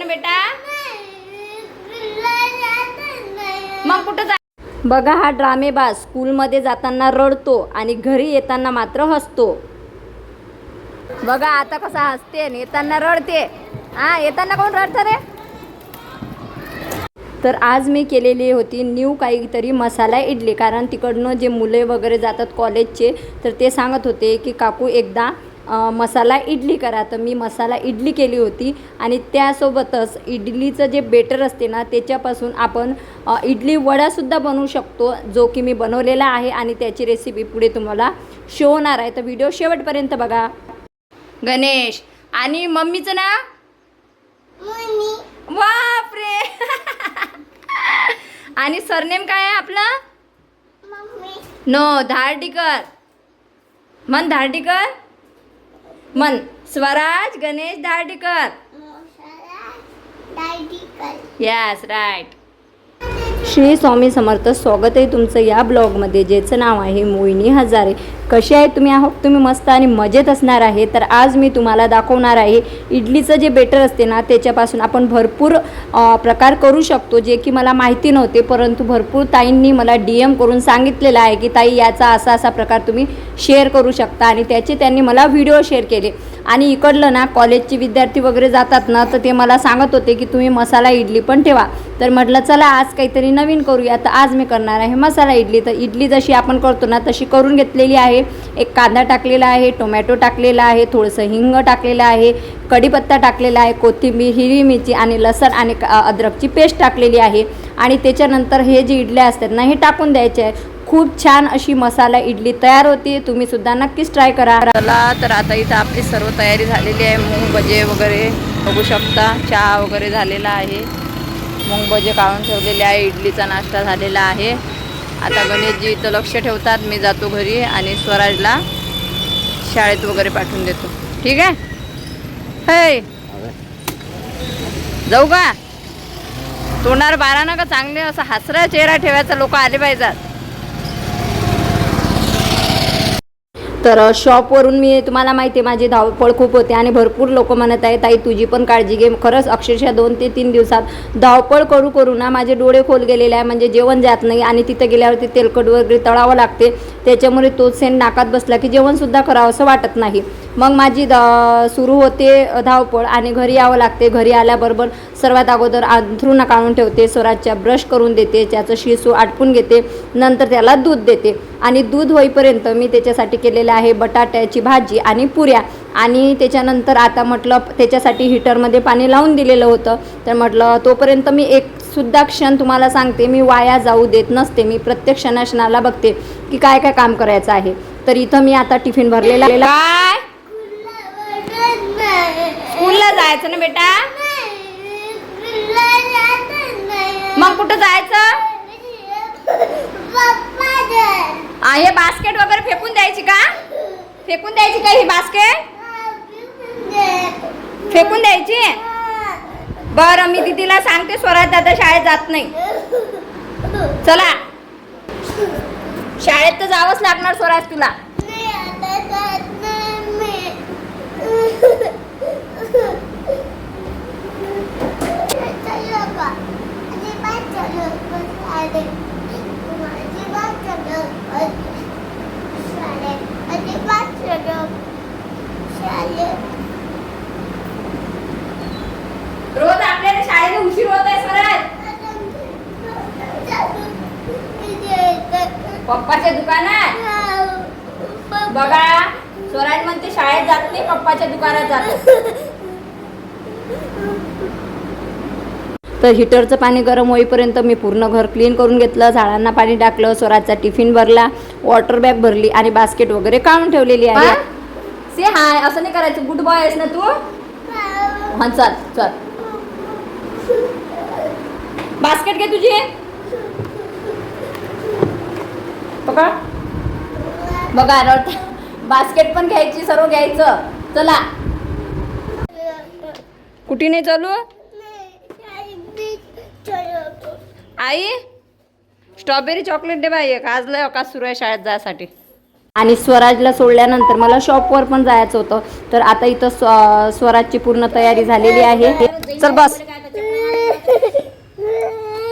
ना बेटा? मग कुठं जा बघा हा ड्रामेबाज स्कूलमध्ये जाताना रडतो आणि घरी येताना मात्र हसतो. बघा आता कसा हसते आणि येताना रडते. हा येताना कोण रडतं रे? तर आज मी केलेली होती न्यू काहीतरी मसाला इडली. कारण तिकडनं जे मुले वगैरे जातात कॉलेजचे तर ते सांगत होते की काकू एकदा मसाला इडली करा. तर मी मसाला इडली केली होती आणि त्यासोबतच इडलीचं जे बेटर असते ना त्याच्यापासून आपण इडली वडासुद्धा बनवू शकतो जो की मी बनवलेला आहे आणि त्याची रेसिपी पुढे तुम्हाला शो होणार आहे. तर व्हिडिओ शेवटपर्यंत बघा. गणेश आणि मम्मीचं नाव? बापरे! आणि सरनेम काय आहे आपलं? No Dhardikar. Mann Dhardikar. Mann Swaraj Ganesh Dhardikar yes right Shri Swami Samarth स्वागत आहे तुमचं या ब्लॉगमध्ये ज्याचं नाव आहे मोहिनी हजारे. कसे आहे तुम्ही? आहोत तुम्ही मस्त आणि मजेत असणार आहे. तर आज मी तुम्हाला दाखवणार आहे इडलीचं जे बेटर असते ना त्याच्यापासून आपण भरपूर प्रकार करू शकतो जे की मला माहिती नव्हते परंतु भरपूर ताईंनी मला डी एम करून सांगितलेलं आहे की ताई याचा असा असा प्रकार तुम्ही शेअर करू शकता. आणि त्याचे त्यांनी मला व्हिडिओ शेअर केले. आणि इकडलं ना कॉलेजचे विद्यार्थी वगैरे जातात ना तर ते मला सांगत होते की तुम्ही मसाला इडली पण ठेवा. तर म्हटलं चला आज काहीतरी नवीन करूया. तर आज मी करणार आहे मसाला इडली. तर इडली जशी आपण करतो ना तशी करून घेतलेली आहे. एक कांदा टाकलेला आहे टोमॅटो टाकलेला आहे थोडंसं हिंग टाकलेलं आहे कढीपत्ता टाकलेला आहे कोथिंबीर हिरवी मिरची आणि लसण आणि अद्रकची पेस्ट टाकलेली आहे. आणि त्याच्यानंतर हे जे इडल्या असतात ना हे टाकून द्यायचे आहे. खूप छान अशी मसाला इडली तयार होती. तुम्ही सुद्धा नक्कीच ट्राय करा. चला तर आता इथं आपली सर्व तयारी झालेली आहे. मूंग भजे वगैरे बघू शकता. चहा वगैरे झालेला आहे. मूंग भजे काढून ठेवलेले आहे. इडलीचा नाश्ता झालेला आहे. आता गणेशजी इथं लक्ष ठेवतात. मी जातो घरी आणि स्वराजला शाळेत वगैरे पाठवून देतो. ठीक आहे? हे! जाऊ का? तोंडावर बारा ना का चांगले असं हसरा चेहरा ठेवायचा. लोक आले पाहिजेत. तर शॉपवरून मी तुम्हाला माहिती आहे माझी धावपळ खूप होते आणि भरपूर लोक म्हणत आहे ताई तुझी पण काळजी घे. खरंच अक्षरशः दोन ते तीन दिवसात धावपळ करू करू ना माझे डोळे खोल गेलेले आहे म्हणजे जेवण जात नाही आणि तिथं गेल्यावरती तेलकट वगैरे तळावं लागते. त्याच्यामुळे तो सेंट नाकात बसला की जेवणसुद्धा करावं असं वाटत नाही. मग माझी द सुरू होते धावपळ आणि घरी यावं लागते. घरी आल्याबरोबर सर्वात अगोदर अंथरूणा काढून ठेवते स्वराजच्या ब्रश करून देते त्याचं शिसू आटपून घेते नंतर त्याला दूध देते. आणि दूध होईपर्यंत मी त्याच्यासाठी केलेलं आहे बटाट्याची भाजी आणि पुऱ्या. आणि त्याच्यानंतर आता म्हटलं त्याच्यासाठी हिटरमध्ये पाणी लावून दिलेलं होतं. तर म्हटलं तोपर्यंत मी एक सुद्धा क्षण तुम्हाला सांगते मी वाया जाऊ देत नसते. मी प्रत्येक क्षणाक्षणाला बघते की काय काय काम करायचं आहे. तर इथं मी आता टिफिन भरलेला काय? स्कूलला जायचं ना बेटा? मग कुठं जायचं? हे बास्केट वगैरे फेकून द्यायची का? फेकून द्यायची का ही बास्केट फेकून द्यायची? बरं मी दीदीला सांगते स्वराज दादा शाळेत जात नाही. चला. शाळेत तर जावंच लागणार स्वराज तुला रोज आपल्याला शाळेला उशीर होत आहे स्वराज पप्पाच्या दुकानात? बघा स्वराज म्हणते शाळेत जात नाही पप्पाच्या दुकानात जातो. तर हिटरचं पाणी गरम होईपर्यंत मी पूर्ण घर क्लीन करून घेतलं झाडांना पाणी टाकलं स्वराजचा टिफिन भरला वॉटर बॅग भरली आणि बास्केट वगैरे काढून ठेवलेली आहे. से हाय असं नाही करायचं गुड बॉय आहेस ना तू? हा. चल चल. बास्केट घे तुझी. पकड बघा रडता बास्केट पण घ्यायची सर्व घ्यायचं. चला. कुठे नाही चालू? आई स्ट्रॉबेरी चॉकलेट दे बाई एक. आज लय अवकाश सुरू आहे शाळेत जायसाठी. आणि स्वराजला सोडल्यानंतर मला शॉपवर पण जायचं होतं. तर आता इथं स्वराजची पूर्ण तयारी झालेली आहे. चल बस.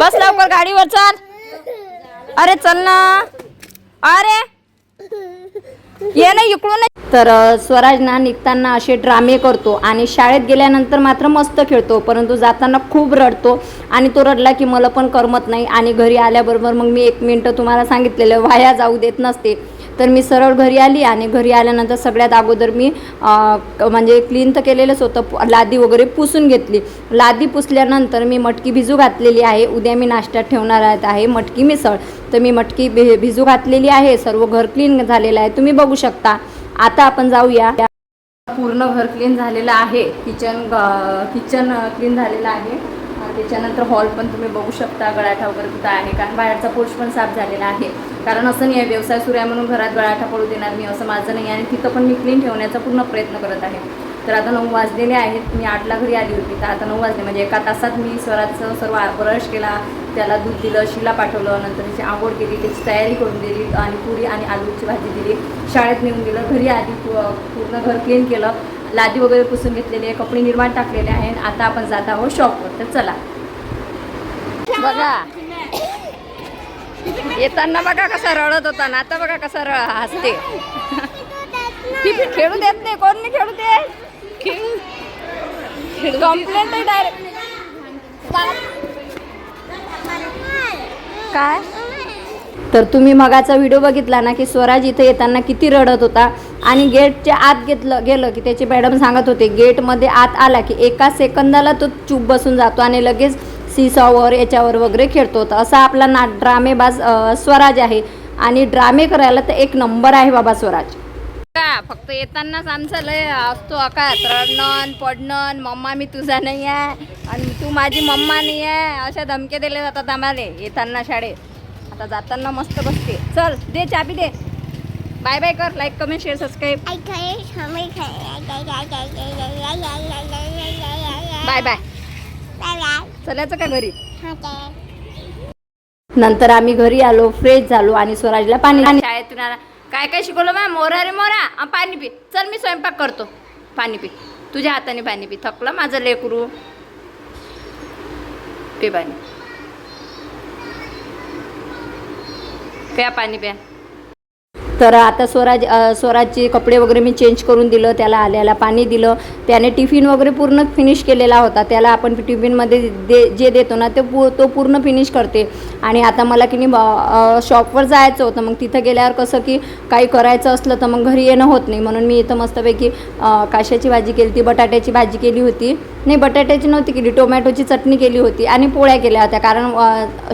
बस लवकर गाडीवर चल. अरे चल ना. अरे! ये ना इकडून. तर स्वराज ना निघताना असे ड्रामे करतो आणि शाळेत गेल्यानंतर मात्र मस्त खेळतो परंतु जाताना खूप रडतो आणि तो रडला की मला पण करमत नाही आणि घरी आल्याबरोबर मग मी एक मिनटं तुम्हाला सांगितलेलं वाया जाऊ देत नसते. तर मी सरळ घरी आली आणि घरी आल्यानंतर सगळ्यात अगोदर मी म्हणजे क्लीन तर केलेलंच होतं लादी वगैरे पुसून घेतली. लादी पुसल्यानंतर मी मटकी भिजू घातलेली आहे. उद्या मी नाश्त्यात ठेवणार आहेत आहे मटकी मिसळ. तर मी मटकी भि भिजू घातलेली आहे. सर्व घर क्लीन झालेलं आहे. तुम्ही बघू शकता. आता आपण जाऊया. पूर्ण घर क्लीन झालेलं आहे. किचन किचन क्लीन झालेलं आहे. त्याच्यानंतर हॉल पण तुम्ही बघू शकता. गळाठा वगैरे कुठं आहे. कारण बाहेरचा पोर्च पण साफ झालेला आहे. कारण असं नाही आहे व्यवसाय सुरू आहे म्हणून घरात गळाठा पडू देणार मी असं माझं नाही आणि तिथं पण मी क्लीन ठेवण्याचा पूर्ण प्रयत्न करत आहे. तर आता नऊ वाजलेले आहेत मी आठला घरी आली होती. तर आता नऊ वाजले म्हणजे एका तासात मी स्वराचं सर्व ब्रश केला त्याला दूध दिलं शिला पाठवलं नंतर त्याची आंघोळ केली त्याची तयारी करून दिली आणि पुरी आणि आलूची भाजी दिली. शाळेत नेऊन दिलं घरी आधी पूर्ण घर क्लीन केलं. लादी वगैरे पुसून घेतलेली आहे कपडे निर्माण टाकलेले आहे आता आपण जात आहोत शॉपवर तर चला. बघा. येताना बघा कसा रडत होता ना आता बघा कसा र हसते. खेळू देत नाही कोण नाही खेळू दे? कंप्लेंट नाही डायरेक्ट काय? तर तुम्ही मगाचा व्हिडिओ बघितला ना की स्वराज इथं येताना किती रडत होता आणि गेटच्या आत घेतलं गेलं की त्याची मॅडम सांगत होते गेटमध्ये आत आला की एका सेकंदाला तो चूप बसून जातो आणि लगेच सीसॉवर याच्यावर वगैरे खेळतो. तर असा आपला ना ड्रामेबाज स्वराज आहे. आणि ड्रामे करायला तर एक नंबर आहे बाबा स्वराज. का? फक्त येतानाच आमचा लय असतो आकाश रडणं पडणं मम्मा मी तुझा नाही आहे. आणि तू माझी मम्मा नाही आहे. अशा धमके दिले जातात आम्हाला. येताना शाळेत. आता जाताना मस्त बसते. चल दे चाबी दे. बाय बाय कर. Like comment share subscribe bye bye चलायचं का घरी? नंतर आम्ही घरी आलो फ्रेश झालो आणि स्वराजला पाणी शाळेतून आला. काय काय शिकवलं मॅम मोरा रे मोरा. पाणी पी. चल मी स्वयंपाक करतो. पाणी पी. तुझ्या हाताने पाणी पी. थकलं माझं लेकरू. पे पाणी. प्या पाणी प्या. तर आता स्वराज स्वराजचे कपडे वगैरे मी चेंज करून दिलं त्याला आल्याला पाणी दिलं. त्याने टिफिन वगैरे पूर्ण फिनिश केलेला होता. त्याला आपण टिफिनमध्ये दे जे देतो ना ते पू तो पूर्ण फिनिश करते. आणि आता मला की नाही शॉपवर जायचं होतं. मग तिथं गेल्यावर कसं की काही करायचं असलं तर मग घरी येणं होत नाही. म्हणून मी इथं मस्तपैकी काशाची भाजी केली होती बटाट्याची भाजी केली होती. नाही बटाट्याची नव्हती केली टोमॅटोची चटणी केली होती आणि पोळ्या केल्या होत्या. कारण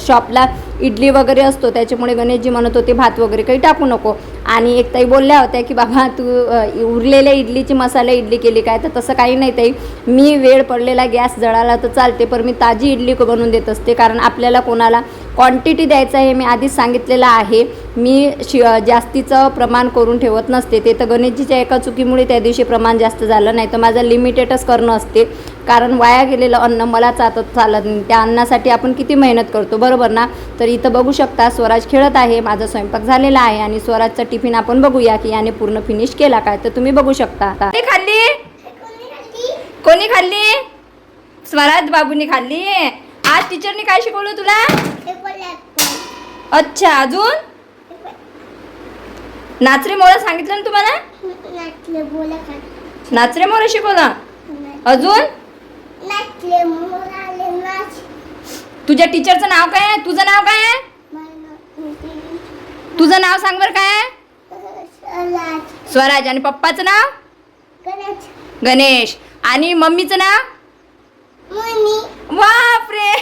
शॉपला इडली वगैरे असतो त्याच्यामुळे गणेशजी म्हणत होते भात वगैरे काही टाकू नको. आणि एक ताई बोलल्या होत्या की बाबा तू उरलेल्या इडलीची मसाला इडली केली काय? तर तसं काही नाही ताई. मी वेळ पडलेला गॅस जळाला तर चालते पण मी ताजी इडली बनवून देत असते कारण आपल्याला कोणाला क्वांटिटी द्यायचं आहे मी आधीच सांगितलेलं आहे. मी शि जास्तीचं प्रमाण करून ठेवत नसते. ते तर गणेशजीच्या एका चुकीमुळे त्या दिवशी प्रमाण जास्त झालं नाही. तर माझं लिमिटेडच करणं असते. कारण वाया गेलेलं अन्न मला चालत चालत नाही. त्या अन्नासाठी आपण किती मेहनत करतो बरोबर ना? तर इथं बघू शकता स्वराज खेळत आहे माझा स्वयंपाक झालेला आहे आणि स्वराजचा टिफिन आपण बघूया की याने पूर्ण फिनिश केला काय. तर तुम्ही बघू शकता ते खाल्ली? कोणी खाल्ली? स्वराज बाबूनी खाल्ली? आज टीचरनी काय शिकवलं तुला? अच्छा अजून? नाचरे मोळा सांगितलं ना तुम्हाला? नाचरे मोळा शिकवलं अजून? तुझ्या टीचरचं नाव काय आहे? तुझं नाव काय आहे? तुझं नाव सांग बरं काय आहे? स्वराज. आणि पप्पाचं नाव? गणेश. आणि मम्मीचं नाव? बापरे.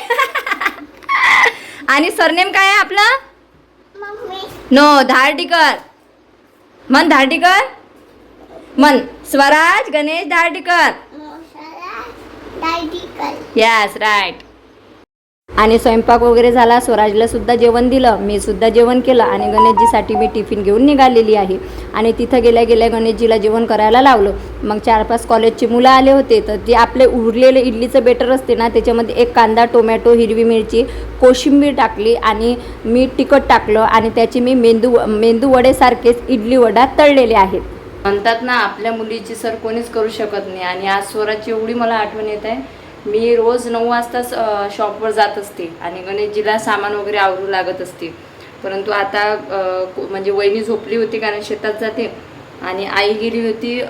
आणि सरनेम काय आहे आपलं? No Dhardikar. Mann Dhardikar Mann. Swaraj Ganesh Dhardikar yes right आणि स्वयंपाक वगैरे झाला स्वराजला सुद्धा जेवण दिलं मी सुद्धा जेवण केलं आणि गणेशजीसाठी मी टिफिन घेऊन निघालेली आहे. आणि तिथं गेल्या गेल्या गणेशजीला जेवण करायला लावलं. मग चार पाच कॉलेजची मुलं आले होते तर जे आपले उरलेले इडलीचं बेटर असते ना त्याच्यामध्ये एक कांदा टोमॅटो हिरवी मिरची कोशिंबीर टाकली आणि मीठ तिखट टाकलं आणि त्याची मी मेंदू मेंदू वडेसारखेच इडली वडा तळलेले आहेत. म्हणतात ना आपल्या मुलीची सर कोणीच करू शकत नाही आणि आज स्वराची एवढी मला आठवण येत आहे मी रोज नऊ वाजताच शॉपवर जात असते आणि गणेशजीला सामान वगैरे आवरू लागत असते. परंतु आता म्हणजे वहिनी झोपली होती कारण शेतात जाते आणि आई गेली होती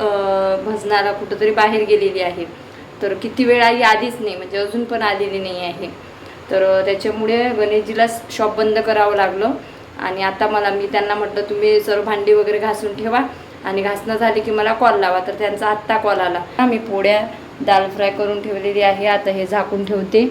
भजनाला कुठंतरी बाहेर गेलेली आहे. तर किती वेळ आई आलीच नाही म्हणजे अजून पण आलेली नाही आहे. तर त्याच्यामुळे गणेशजीला शॉप बंद करावं लागलं आणि आता मला मी त्यांना म्हटलं तुम्ही सर्व भांडी वगैरे घासून ठेवा आणि घासणं झाली की मला कॉल लावा. तर त्यांचा आत्ता कॉल आला. मी पोळ्या दाल फ्राय करून ठेवलेली आहे आता हे झाकून ठेवते.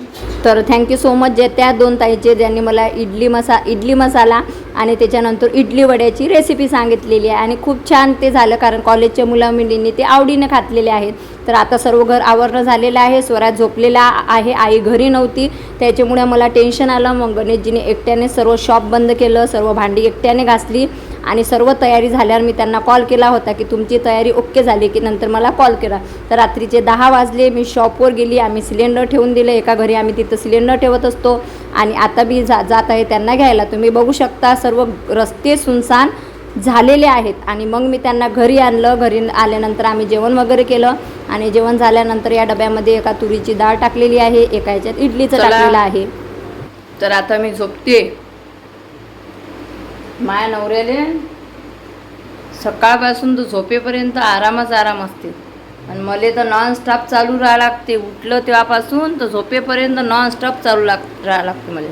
तर थँक्यू सो मच जे त्या दोन ताईचे ज्यांनी मला इडली मसा इडली मसाला आणि त्याच्यानंतर इडली वड्याची रेसिपी सांगितलेली आहे आणि खूप छान ते झालं कारण कॉलेजच्या मुलामुलींनी ते आवडीनं खातलेले आहेत. तर आता सर्व घर आवरणं झालेलं आहे स्वरात झोपलेला आहे आई घरी नव्हती. त्याच्यामुळे मला टेन्शन आलं. मग गणेशजीने एकट्याने सर्व शॉप बंद केलं सर्व भांडी एकट्याने घासली. आणि सर्व तयारी झाल्यावर मी त्यांना कॉल केला होता की तुमची तयारी ओके झाली की नंतर मला कॉल केला तर रात्रीचे दहा वाजले मी शॉपवर गेली आम्ही सिलेंडर ठेवून दिलं. एका घरी आम्ही तिथं सिलेंडर ठेवत असतो. आणि आता मी जा जात आहे त्यांना घ्यायला. तुम्ही बघू शकता सर्व रस्ते सुनसान झालेले आहेत. आणि मग मी त्यांना घरी आणलं. घरी आल्यानंतर आम्ही जेवण वगैरे केलं. आणि जेवण झाल्यानंतर या डब्यामध्ये एका तुरीची डाळ टाकलेली आहे. एका ह्याच्यात इडलीचं. टाकलेलं आहे. तर आता मी झोपते माया नवऱ्याले सकाळपासून तर झोपेपर्यंत आरामच आराम असते. आणि मला तर नॉनस्टॉप चालू राहा लागते. उठलं तेव्हापासून तर झोपेपर्यंत नॉनस्टॉप चालू लाग राहा लागते मला.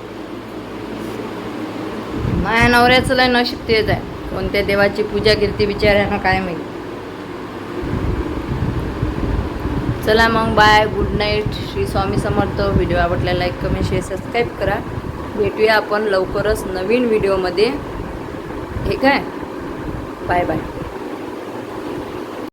माया नवऱ्याचं लय नशीब तेच आहे. कोणत्या देवाची पूजा केली ती बिचाऱ्यानं काय माहिती. चला मग bye good night Shri Swami Samarth. Video आवडला लाईक कमेंट शेअर सबस्क्राईब करा. भेटूया आपण लवकरच नवीन व्हिडिओमध्ये ठीक आहे? Bye bye.